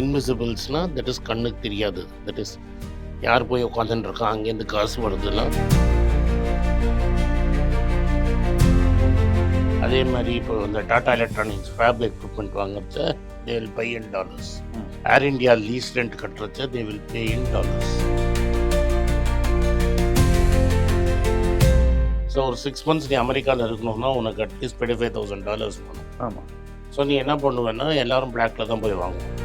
இன்விசிபிள்ஸ்னால் that is கண்ணுக்கு தெரியாது. That is யார் போய் உட்காந்துட்டு இருக்கா அங்கேருந்து காசு வருதுன்னா. அதே மாதிரி இப்போ இந்த Tata electronics fab equipment வாங்குறச்ச they will buy in dollars. Air India lease rent கட்டுறச்ச they will pay in dollars so ஒரு சிக்ஸ் மந்த்ஸ் நீ அமெரிக்காவில் இருக்கணும்னா உனக்கு at least twenty five thousand dollars வேணும். ஆமாம் ஸோ நீ என்ன பண்ணுவேன்னா எல்லாரும் பிளாக்ல தான் போய் வாங்குவோம்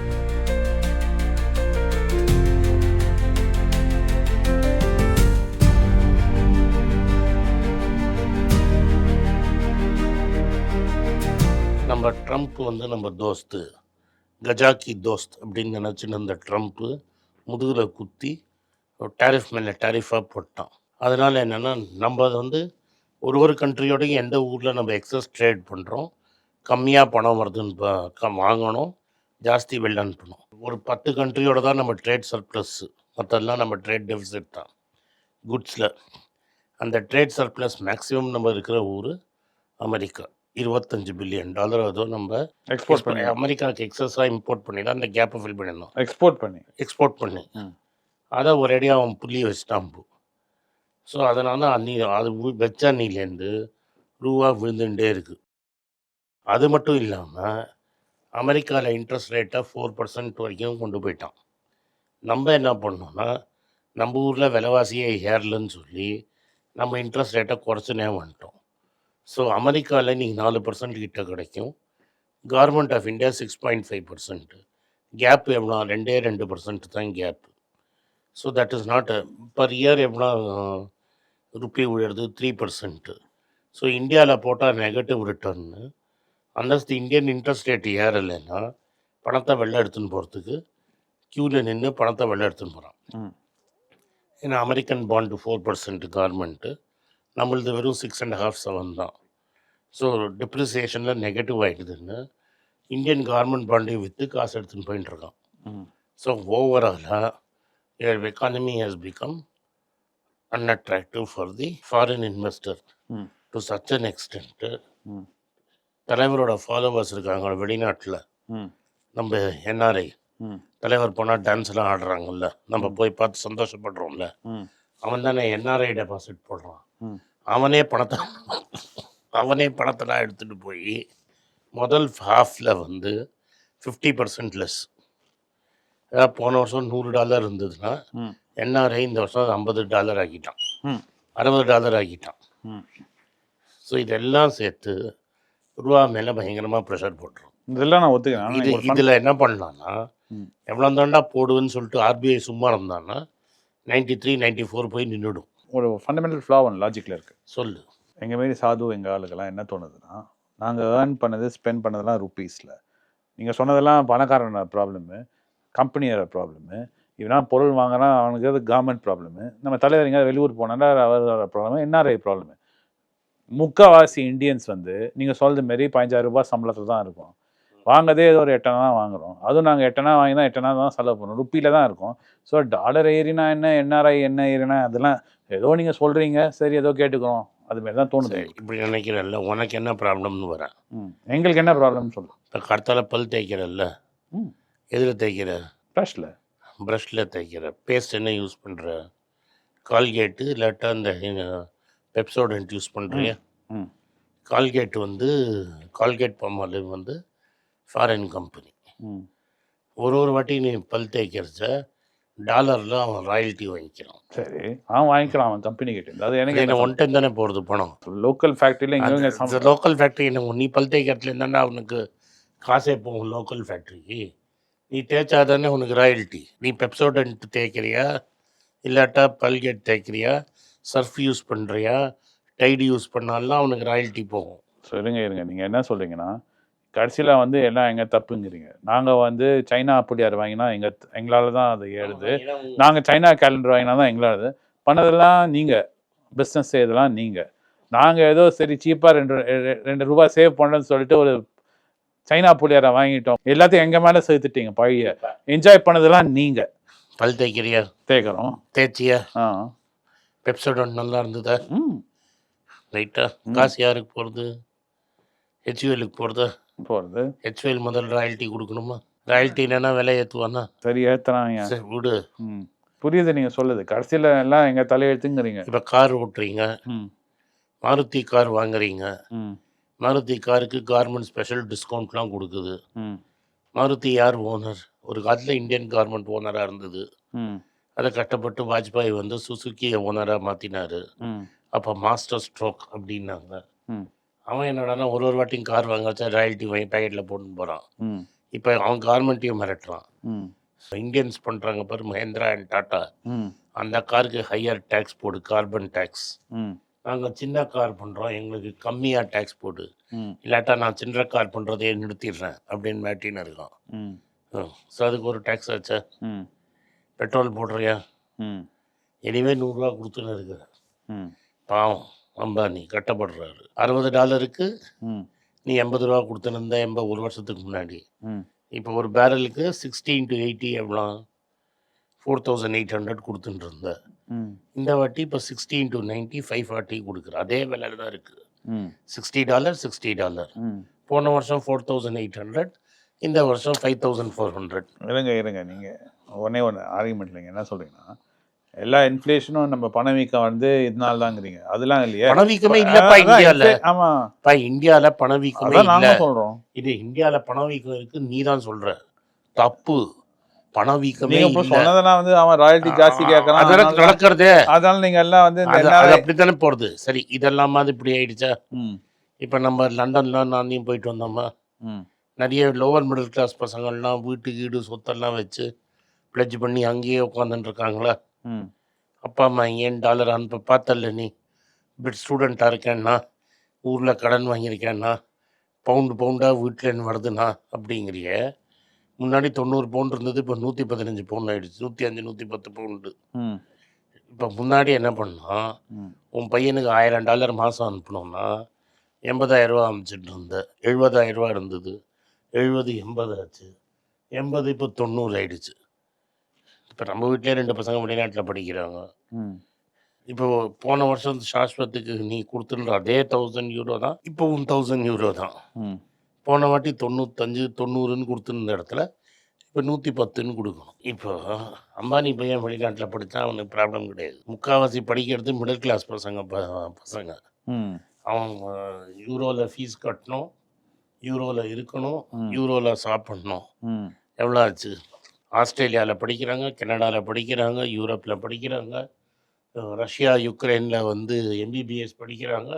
நம்ம ட்ரம்ப் வந்து நம்ம தோஸ்து கஜாக்கி தோஸ்த் அப்படின்னு நினச்சின்னு அந்த ட்ரம்ப்பு முதுகில் குத்தி டேரிஃப் மேலே டேரிஃபாக போட்டான். அதனால் என்னென்னா நம்ம அதை வந்து ஒரு ஒரு கண்ட்ரியோடையும் எந்த ஊரில் நம்ம எக்ஸஸ் ட்ரேட் பண்ணுறோம் கம்மியாக பணம் வருதுன்னு பா- வாங்கணும் ஜாஸ்தி வெளில அனுப்பணும். ஒரு பத்து கண்ட்ரியோட தான் நம்ம ட்ரேட் சர்ப்ளஸ்ஸு மற்றெல்லாம் நம்ம ட்ரேட் டெபிசிட் தான். குட்ஸில் அந்த ட்ரேட் சர்ப்ளஸ் மேக்ஸிமம் நம்ம இருக்கிற ஊர் அமெரிக்கா. இருபத்தஞ்சு பில்லியன் டாலர் அதோ நம்ம எக்ஸ்போர்ட் பண்ணி அமெரிக்காவுக்கு எக்ஸஸாக இம்போர்ட் பண்ணி தான் அந்த கேப்பை ஃபில் பண்ணியிருந்தோம். எக்ஸ்போர்ட் பண்ணி. எக்ஸ்போர்ட் பண்ணி. அதை ஒரேடியாக அவன் புள்ளி வச்சுட்டான் ஸோ அதனால் அன்னி அது வச்ச அன்னிலேருந்து ரூபா விழுந்துட்டே இருக்குது அது மட்டும் இல்லாமல் அமெரிக்காவில் இன்ட்ரெஸ்ட் ரேட்டை ஃபோர் பர்சன்ட் வரைக்கும் கொண்டு போயிட்டான். நம்ம என்ன பண்ணோம்னா நம்ம ஊரில் விலைவாசியே ஏறலன்னு சொல்லி நம்ம இன்ட்ரெஸ்ட் ரேட்டை குறைச்சுனே வந்துட்டோம். ஸோ அமெரிக்காவில் நீங்கள் நாலு பர்சன்ட் கிட்ட கிடைக்கும். Government of India six point five percent gap எவ்வளோ ரெண்டே ரெண்டு பர்சன்ட் தான் gap so that is not per year எவ்வளோ ருப்பி விழுறது த்ரீ பர்சன்ட்டு ஸோ இந்தியாவில் போட்டால் நெகட்டிவ் ரிட்டர்னு அந்தஸ்து இந்தியன் இன்ட்ரெஸ்ட் ரேட் ஏறலைன்னா பணத்தை வெளில எடுத்துன்னு போகிறதுக்கு க்யூவில் நின்று பணத்தை வெளில எடுத்துன்னு போகிறான் ஏன்னா American bond four percent government நம்மளது வெறும் சிக்ஸ் அண்ட் ஹாஃப் செவன் தான். ஸோ டிப்ரிசியேஷனில் நெகட்டிவ் ஆகிடுதுன்னு இந்தியன் கவர்மெண்ட் பாண்டையும் விற்று காசு எடுத்துன்னு ம். ஸோ ஓவராலாக your economy has become unattractive for the foreign investor ம். to such an extent. ம். தலைவரோட ஃபாலோவர்ஸ் இருக்காங்க வெளிநாட்டில். நம்ம என்ஆர்ஐ தலைவர் போனால் டான்ஸ்லாம் ஆடுறாங்கல்ல. நம்ம போய் பார்த்து சந்தோஷப்படுறோம்ல. அவன் தானே என்ஆர்ஐ டெபாசிட் போடுறான். அவனே பணத்தை அவனே பணத்தெல்லாம் எடுத்துகிட்டு போய் முதல் ஹாஃபில் வந்து ஃபிஃப்டி பர்சன்ட் லெஸ் அதாவது போன வருஷம் நூறு டாலர் இருந்ததுன்னா என்ஆர்ஐ இந்த வருஷம் ஐம்பது டாலர் ஆக்கிட்டான். அறுபது டாலர் ஆக்கிட்டான். ஸோ இதெல்லாம் சேர்த்து ரூபா மேலே பயங்கரமாக ப்ரெஷர் போட்டுரும். இதெல்லாம் நான் ஒத்துக்கிறேன். இது இதில் என்ன பண்ணலான்னா. எவ்வளோ தாண்டா போடுவேன்னு சொல்லிட்டு ஆர்பிஐ சும்மா இருந்தான்னா நைன்டி த்ரீ நைன்டி ஃபோர் போய் நின்றுடும் ஒரு ஃபண்டமெண்டல் ஃப்ளா ஒன்று லாஜிக்கில் இருக்குது சொல்லு. எங்கள் மாரி சாது எங்கள் ஆளுக்கெல்லாம் என்ன தோணுதுன்னா நாங்கள் ஏர்ன் பண்ணது ஸ்பெண்ட் பண்ணதெல்லாம் ருப்பீஸில் நீங்கள் சொன்னதெல்லாம் பணக்காரனோட ப்ராப்ளமு கம்பெனியோட ப்ராப்ளமு இவனா பொருள் வாங்குறான் அவனுக்கு அது கவர்மெண்ட் ப்ராப்ளமு நம்ம தலைவர் எங்கேயாவது வெளியூர் போனால அவரோட ப்ராப்ளமு என்ஆர்ஐ ப்ராப்ளமு முக்கால்வாசி இந்தியன்ஸ் வந்து நீங்கள் சொல்றது மாரி பதினஞ்சாயிரம் ரூபாய் சம்பளத்தில் தான் இருக்கும். வாங்கதே ஏதோ ஒரு எட்டனா தான் வாங்குறோம். அதுவும் நாங்கள் எட்டனா வாங்கி தான் எட்டனா தான் செலவு பண்ணுறோம். ருப்பியில் தான் இருக்கும். ஸோ டாலர் ஏறினா என்ன என்ஆர்ஐ என்ன ஏறினா அதெல்லாம் ஏதோ நீங்கள் சொல்கிறீங்க சரி ஏதோ கேட்டுக்கிறோம். அது மாதிரி தான் தோணுது இப்படி நினைக்கிறல்ல. உனக்கு என்ன ப்ராப்ளம்னு வரேன் ம். எங்களுக்கு என்ன ப்ராப்ளம்னு சொல்லு. இப்போ கர்த்தால பல் தேய்க்கிறல்ல. ம். எதில் தேய்க்கிற? ப்ரஷ்ல ப்ரஷில் தேய்க்கிற. பேஸ்ட் என்ன யூஸ் பண்ணுற கால்கேட்டு இல்லாட்டா அந்த பெப்சோடன்ட் யூஸ் பண்ணுறிய ம். கால்கேட் வந்து கால்கேட் பம்மாலிவ் வந்து ஃபாரின் கம்பெனி ஒரு ஒரு வாட்டி நீ பல் தேய்க்கிறச்ச டாலரில் அவன் ராயல்ட்டி வாங்கிக்கிறான். சரி அவன் வாங்கிக்கலாம் அவன் கம்பெனி கிட்ட. அது எனக்கு என்ன ஒன் டைம் தானே போகிறது பணம்? லோக்கல் ஃபேக்ட்ரியில் லோக்கல் ஃபேக்ட்ரி என்ன நீ பல் தேய்க்கிறதுல இருந்தாண்டா அவனுக்கு காசே போகும் லோக்கல் ஃபேக்ட்ரிக்கு நீ தேய்ச்சா தானே உனக்கு ராயல்ட்டி நீ பெப்சோடன்ட் தேய்க்கிறியா? இல்லாட்டா பல்கேட் தேய்க்கிறியா? சர்ஃப் யூஸ் பண்ணுறியா டைடு யூஸ் பண்ணாலும் அவனுக்கு ராயல்ட்டி போகும். சொல்லுங்க இருங்க. நீங்கள் என்ன சொல்கிறீங்கன்னா கடைசியில் வந்து எல்லாம் எங்கே தப்புங்கிறீங்க. நாங்கள் வந்து சைனா அப்படியார் வாங்கினா எங்கள் எங்களால் தான் அது ஏறுது. நாங்கள் சைனா கேலண்டர் வாங்கினா தான் எங்களால் பண்ணதெல்லாம் நீங்கள் பிஸ்னஸ் செய்யறதெல்லாம் நீங்கள் நாங்கள் ஏதோ சரி சீப்பாக ரெண்டு ரெண்டு ரூபாய் சேவ் பண்ணுறேன்னு சொல்லிட்டு ஒரு சைனா புளியாரை வாங்கிட்டோம். எல்லாத்தையும் எங்கள் மேலே சேர்த்துட்டீங்க பழைய. என்ஜாய் பண்ணதெல்லாம் நீங்கள் பல் தேய்க்கிறியா தேக்கிறோம் தேய்ச்சியா. ஆ. பெப்சோடன்ட் நல்லா இருந்ததா? ம். ரைட்டா காசு யாருக்கு போகிறது ஹெச்யூஎலுக்கு போகிறதா போகிறது ஹெச்யூஎல் முதல் ராயல்ட்டி கொடுக்கணுமா? ராயல்ட்டி என்னன்னா விலை ஏற்றுவானா சரி ஏத்துறாங்க சரி விடு. ம். புரியுது நீங்க சொல்லுது. கடைசியில எல்லாம் எங்க தலையெழுத்துங்கிறீங்க. இப்போ கார் ஓட்டுறீங்க. மாருதி கார் வாங்குறீங்க. மாருதி காருக்கு கார்மெண்ட் ஸ்பெஷல் டிஸ்கவுண்ட்லாம் கொடுக்குது. மாருதி யார் ஓனர் ஒரு காலத்தில் இந்தியன் கார்மெண்ட் ஓனராக இருந்தது. அதை கஷ்டப்பட்டு வாஜ்பாய் வந்து சுசுக்கியை ஓனராக மாற்றினாரு அப்போ மாஸ்டர் ஸ்ட்ரோக் அப்படின்னாங்க. ம். அவன் என்னடான்னா ஒரு ஒரு வாட்டியும் கார் வாங்க வச்சா ராயல்ட்டி வாங்கி பேக்கெட்டில் போட்டுன்னு போகிறான் இப்போ அவன் கார்மெண்ட்டையும் மிரட்டுறான். ம். இந்தியன்ஸ் பண்ணுறாங்க பாரு மஹேந்திரா அண்ட் டாட்டா ம். அந்த காருக்கு ஹையர் டேக்ஸ் போடு கார்பன் டேக்ஸ் நாங்கள் சின்ன கார் பண்ணுறோம் எங்களுக்கு கம்மியாக டேக்ஸ் போடு. இல்லாட்டா நான் சின்ன கார் பண்ணுறதையே நிறுத்திடுறேன் அப்படின்னு மேட்டின்னு இருக்கான். ம். ஸோ அதுக்கு ஒரு டேக்ஸ் ஆச்சா? ம். பெட்ரோல் போடுறியா? ம். எனிவே நூறுரூவா கொடுத்துன்னு இருக்கிற ம். பாவம். அம்பானி கட்டப்படுறாரு. அறுபது டாலருக்கு நீ எண்பது ரூபா கொடுத்துருந்த எண்பது ஒரு வருஷத்துக்கு முன்னாடி. இப்போ ஒரு பேரலுக்கு சிக்ஸ்டீன் டு எயிட்டி எவ்வளோ? ஃபோர் தௌசண்ட் எயிட் ஹண்ட்ரட் கொடுத்துட்டு இருந்த இந்த வாட்டி இப்போ sixteen to ninety five forty கொடுக்குற. அதே விலையில தான் இருக்குது ம். Sixty dollar sixty dollar. போன வருஷம் ஃபோர் தௌசண்ட் எயிட் ஹண்ட்ரட் இந்த வருஷம் ஃபைவ் தௌசண்ட் ஃபோர் ஹண்ட்ரட் இருங்க இருங்க நீங்கள் ஒன்றே ஒன்று ஆர்குமெண்ட் இல்லைங்க. என்ன சொல்கிறீங்கன்னா எல்லா இன்ஃப்ளேஷனும் நம்ம பணவீக்கம் வந்து இதனால தாங்கிறீங்க அதெல்லாம் இல்லையா. பணவீக்கமே இல்லப்பா இந்தியாவில் ஆமா. பா இந்தியாவில் பணவீக்கமே இல்லை. சொல்றோம். இது இந்தியாவில் பணவீக்கம் இருக்கு நீ தான் சொல்ற. தப்பு. பணவீக்கமே இல்லை. சொன்னதெல்லாம் வந்து அவன் ராயல்டி ஜாஸ்தி கேட்கறான் அதெல்லாம் நடக்கிறதே. அதனால நீங்க எல்லாம் வந்து அது அப்படித்தானே போறது? சரி இதெல்லாம் இப்படி ஆயிடுச்சா? இப்போ நம்ம லண்டன்ல நானையும் போயிட்டு வந்தோமா? நிறைய லோவர் மிடில் கிளாஸ் பசங்கள்லாம் வீட்டு வீடு சொத்தெல்லாம் வச்சு பிளட்ஜ் பண்ணி அங்கேயே உட்காந்துட்டு இருக்காங்களா? அப்பா அம்மா ஏன் டாலர் அனுப்ப பார்த்தல நீ? பிட் ஸ்டூடெண்ட்டாக இருக்கேன்னா ஊரில் கடன் வாங்கியிருக்கேன்னா பவுண்டு பவுண்டாக வீட்டிலேருந்து வருதுண்ணா அப்படிங்கிறிய. முன்னாடி தொண்ணூறு பவுண்ட் இருந்தது இப்போ நூற்றி பதினஞ்சு பவுண்ட் ஆயிடுச்சு. நூற்றி அஞ்சு நூற்றி பத்து பவுண்டு இப்போ முன்னாடி என்ன பண்ணான் ம், உன் பையனுக்கு ஆயிரம் டாலர் மாதம் அனுப்பணும்னா எண்பதாயிரம் ரூபா அனுப்பிச்சிட்டு இருந்த. எழுபதாயிரம் ரூபா இருந்தது. எழுபது எண்பது ஆச்சு. எண்பது இப்போ தொண்ணூறு ஆயிடுச்சு. இப்போ நம்ம வீட்டிலே ரெண்டு பசங்க வெளிநாட்டில் படிக்கிறாங்க. ம், இப்போ போன வருஷம் சாஸ்வத்துக்கு நீ கொடுத்துருந்த அதே தௌசண்ட் யூரோ தான் இப்போ உன் தௌசண்ட் யூரோ தான் போன வாட்டி தொண்ணூத்தஞ்சு தொண்ணூறுன்னு கொடுத்துருந்த இடத்துல இப்போ நூற்றி பத்துன்னு கொடுக்கணும். இப்போ அம்பானி பையன் வெளிநாட்டில் படித்தா அவனுக்கு ப்ராப்ளம் கிடையாது. முக்கால்வாசி படிக்கிறது மிடில் கிளாஸ் பசங்க பசங்க. அவன் யூரோவில் ஃபீஸ் கட்டணும் யூரோவில் இருக்கணும். யூரோவில் சாப்பிடணும். எவ்வளோ ஆச்சு? ஆஸ்திரேலியாவில் படிக்கிறாங்க கனடாவில் படிக்கிறாங்க யூரோப்பில் படிக்கிறாங்க ரஷ்யா யுக்ரைனில் வந்து எம்பிபிஎஸ் படிக்கிறாங்க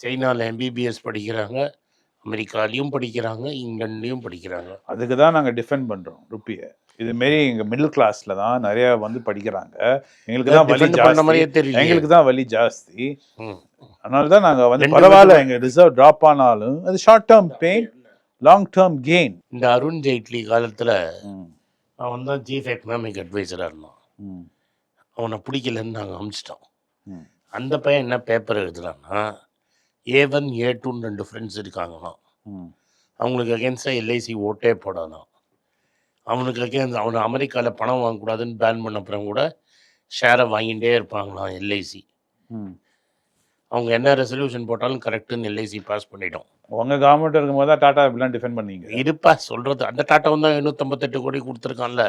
சைனாவில் எம்பிபிஎஸ் படிக்கிறாங்க அமெரிக்காலையும் படிக்கிறாங்க இங்கிலாண்ட்லேயும் படிக்கிறாங்க. அதுக்கு தான் நாங்க டிஃபெண்ட் பண்றோம் ருப்பியை. இது மாரி எங்க மிடில் கிளாஸ்ல தான் நிறைய வந்து படிக்கிறாங்க. எங்களுக்கு தான் வலி ஜாஸ்தி. எங்களுக்கு தான் வலி ஜாஸ்தி. அதனால தான் நாங்க வந்து பரவாயில்ல பேரும் எங்க ரிசர்வ் டிராப் ஆனாலும் அது short term pain long term gain இந்த அருண் ஜெய்ட்லி காலத்தில் அவன் தான் சீஃப் எக்கனாமிக் அட்வைசராக இருந்தான். அவனை பிடிக்கலன்னு நாங்கள் அமிச்சிட்டோம். அந்த பையன் என்ன பேப்பர் எழுதுறான்னா ஏ ஒன் ஏ டூன்னு ரெண்டு ஃப்ரெண்ட்ஸ் இருக்காங்களாம். அவங்களுக்கு அகேன்ஸ்டாக எல்ஐசி ஓட்டே போடாதான் அவனுக்கு அகேன்ஸ்ட் அவனை அமெரிக்காவில் பணம் வாங்கக்கூடாதுன்னு பேன் பண்ண அப்புறம் கூட ஷேரை வாங்கிட்டே இருப்பாங்களாம் எல்ஐசி அவங்க என்ன ரெசல்யூஷன் போட்டாலும் கரெக்டுன்னு எல்ஐசி பாஸ் பண்ணிட்டோம் உங்க கவர்மெண்ட் இருக்கும்போது தான் டாடா இப்படிலாம் டிஃபெண்ட் பண்ணீங்க. இருப்பா சொல்கிறது அந்த டாட்டாவும் தான் எண்ணூற்றம்பத்தெட்டு கோடி கொடுத்துருக்கான்ல.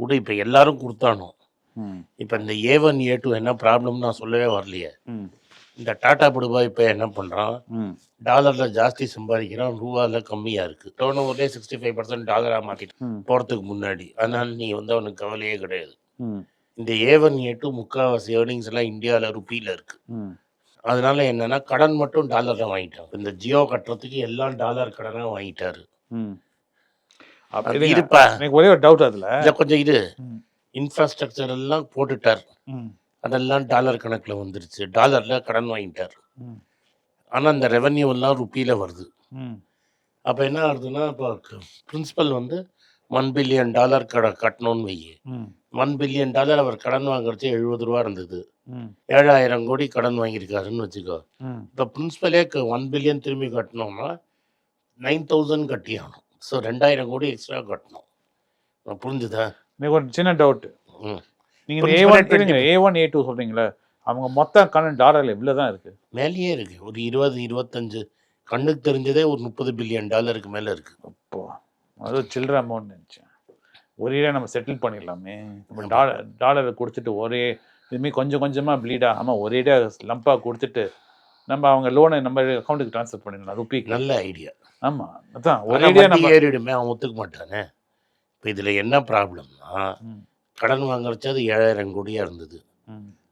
விடு இப்போ எல்லாரும் கொடுத்தானோ இப்போ இந்த ஏ ஒன் ஏ டூ என்ன ப்ராப்ளம் நான் சொல்லவே வரலையே. இந்த டாடா படுபா இப்போ என்ன பண்ணுறான் ம், டாலரில் ஜாஸ்தி சம்பாதிக்கிறான். ரூபாவில் கம்மியாக இருக்குது டோன் ஓவர்லேயே சிக்ஸ்டி ஃபைவ் பர்சன்ட் டாலராக மாற்றிட்டு ம், போகிறதுக்கு முன்னாடி. அதனால நீ வந்து அவனுக்கு கவலையே கிடையாது. இந்த ஏ ஒன் ஏ டூ முக்கால்வாசி ஏர்னிங்ஸ் எல்லாம் இந்தியாவில் ருப்பியில் இருக்குது ம். அதனால என்னன்னா கடன் மட்டும் டாலரில் வாங்கிட்டான் இந்த ஜியோ கட்டுறதுக்கு எல்லாம் டாலர் கடனாக வாங்கிட்டாரு. எனக்கு ஒரே ஒரு டவுட் அதுல. இதை கொஞ்சம் இது இன்ஃப்ராஸ்ட்ரக்சர் எல்லாம் போட்டுட்டார். அதெல்லாம் டாலர் கணக்கில் வந்துருச்சு. டாலரில் கடன் வாங்கிட்டார். ஆனால் இந்த ரெவன்யூ எல்லாம் ருப்பியில் வருது. அப்போ என்ன ஆகுதுன்னா இப்போ பிரின்சிபல் வந்து ஒன் பில்லியன் டாலர் கட கட்டணும்னு வை ம், ஒன் பில்லியன் டாலர் அவர் கடன் வாங்குறச்சு எழுபது ரூபா இருந்தது. ஏழாயிரம் கோடி கடன் வாங்கியிருக்காருன்னு வச்சுக்கோ. இப்போ பிரின்சிபலே ஒன் பில்லியன் திரும்பி கட்டணும்னா நைன் தௌசண்ட் கட்டி ஆகணும் ஸோ ரெண்டாயிரம் கோடி எக்ஸ்ட்ரா கட்டணும். புரிஞ்சுதா? எனக்கு ஒரு சின்ன டவுட் நீங்க A one A one A two சொல்றீங்களே அவங்க மொத்த கடன் டாலர்ல எவ்வளவு தான் இருக்கு. மேலேயே இருக்கு. ஒரு இருபது இருபத்தஞ்சு கண்ணுக்கு தெரிஞ்சதே ஒரு முப்பது பில்லியன் டாலருக்கு மேலே இருக்கு. அப்போ அது சில்லற அமௌண்ட் நினச்சேன். ஒரே நம்ம செட்டில் பண்ணிடலாமே. நம்ம டாலர் டாலரை கொடுத்துட்டு ஒரே இதுமாரி கொஞ்சம் கொஞ்சமாக ப்ளீட் ஆகாமல் ஒரேடியாக லம்பாக கொடுத்துட்டு நம்ம அவங்க லோனை நம்ம அக்கௌண்ட்டுக்கு ட்ரான்ஸ்ஃபர் பண்ணிடலாம் ருப்பிக்கு நல்ல ஐடியா ஆமாம் அதான் ஒரே ஒரேடியாக நம்ம ஏறிடுமே அவன் ஒத்துக்க மாட்டானே. இப்போ இதில் என்ன ப்ராப்ளம்னா கடன் வாங்குறச்சு அது ஏழாயிரம் கோடியாக இருந்தது.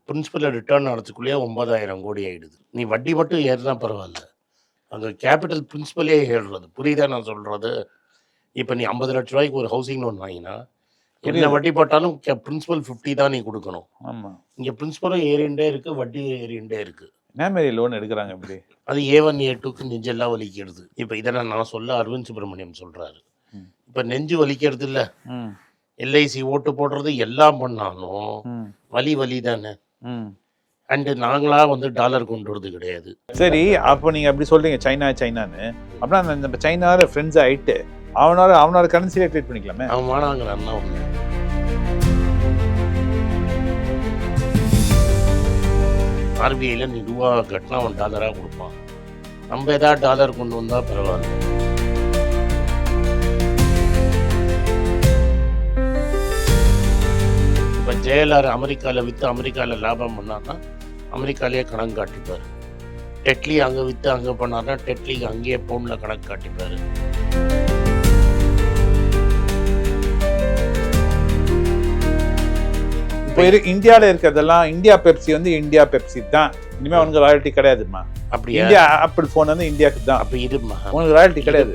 பிரின்சிபல் ரிட்டர்ன் ஆகிறதுக்குள்ளேயே ஒன்பதாயிரம் கோடி ஆயிடுது. நீ வட்டி மட்டும் ஏறினா பரவாயில்ல. அங்கே கேபிட்டல் பிரின்சிபலே ஏறுறது. புரியுதா நான் சொல்கிறது இப்போ நீ ஐம்பது லட்ச ரூபாய்க்கு ஒரு ஹவுசிங் லோன் வாங்கினா என்ன. வட்டி போட்டாலும் பிரின்சிபல் ஃபிஃப்டி தான் நீ கொடுக்கணும். ஆமாம் இங்கே பிரின்சிபலும் ஏறிண்டே இருக்கு வட்டி ஏறிண்டே இருக்கு. என்ன மாரி லோன் எடுக்கிறாங்க இப்படி. அது ஏ ஒன் ஏ டூக்கு நெஞ்செல்லாம் வலிக்கிறது. இப்போ இதெல்லாம் நான் சொல்ல அரவிந்த் சுப்பிரமணியம் சொல்கிறாரு. இப்போ நெஞ்சு வலிக்கிறது இல்லை. எல்ஐசி ஓட்டு போடுறது எல்லாம் பண்ணாலும் வலி வலி தானே. அண்டு நாங்களா வந்து டாலர் கொண்டு வரது கிடையாது. சரி அப்போ நீங்கள் அப்படி சொல்றீங்க சைனா சைனான்னு. அப்படின்னா அந்த சைனாவில் ஃப்ரெண்ட்ஸ் ஆயிட்டு அவனால அவனோட கரன்சிலே ட்ரீட் பண்ணிக்கலாமே? அவன் வேணாங்கிறான்னா ஒன்று ஆர்பிஐயில் நீ ரூபா கட்டினா அவன் டாலராக கொடுப்பான். நம்ம ஏதாவது டாலர் கொண்டு வந்தால் பரவாயில்ல. இப்போ ஜெயலலிதா அமெரிக்காவில் விற்று அமெரிக்காவில் லாபம் பண்ணார்னா அமெரிக்காலேயே கணக்கு காட்டிப்பார். டெட்லி அங்கே விற்று அங்கே பண்ணார்னா டெட்லிக்கு அங்கேயே பவுனில் கணக்கு காட்டிப்பார். இப்போ இந்தியாவில் இருக்கிறதெல்லாம் இந்தியா பெப்சி வந்து இந்தியா பெப்சி தான். இனிமேல் உனக்கு ராயல்ட்டி கிடையாதுமா அப்படியா? இந்தியா ஆப்பிள் ஃபோன் வந்து இந்தியாவுக்கு தான். அப்ப இருமா உனக்கு ராயல்ட்டி கிடையாது.